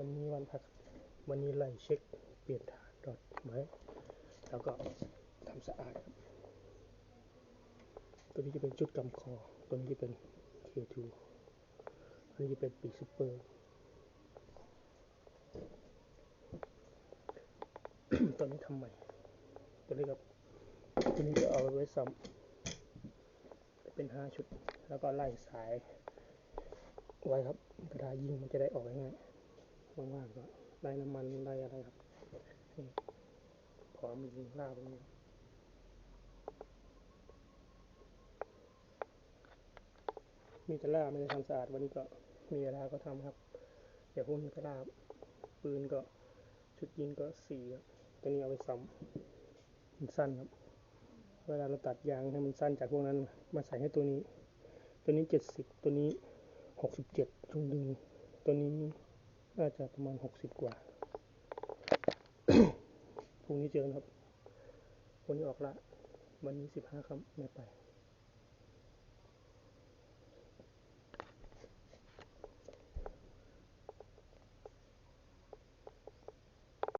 วันนี้วันพัก วันนี้ไล่เช็คเปลี่ยนฐานดอดไว้แล้วก็ทำสะอาดครับตัวนี้จะเป็นจุดกำคอ ตัวนี้จะเป็น K2 อันนี้จะเป็นปีซูเปอร์ ตัวนี้ทำใหม่ ตัวนี้กับ ตัวนี้จะเอาไว้ซ้ำเป็นห้าชุด แล้วก็ไล่สาย ไว้ครับกระดาษยิงมันจะได้ออกง่ายๆ ว่างๆก็ไล่น้ำมันไล่อะไรครับนี่พร้อมยิงล่าตรงนี้มีแต่ล่าไม่ได้ทำสะอาดวันนี้ก็มีเวลาก็ทำครับ เดี๋ยวพรุ่งนี้ก็ล่าปืนก็ชุดยิงก็สี่ครับตัวนี้เอาไปซ้ำมันสั้นครับ เวลาเราตัดยางให้มันสั้นจากพวกนั้น มาใส่ให้ตัวนี้ ตัวนี้เจ็ดสิบตัวนี้หกสิบเจ็ดช่วงดึงตัวนี้ น่าจะประมาณหกสิบกว่าพรุ่งนี้เจอครับวันนี้ออกละ วันนี้สิบห้าครับไม่ไป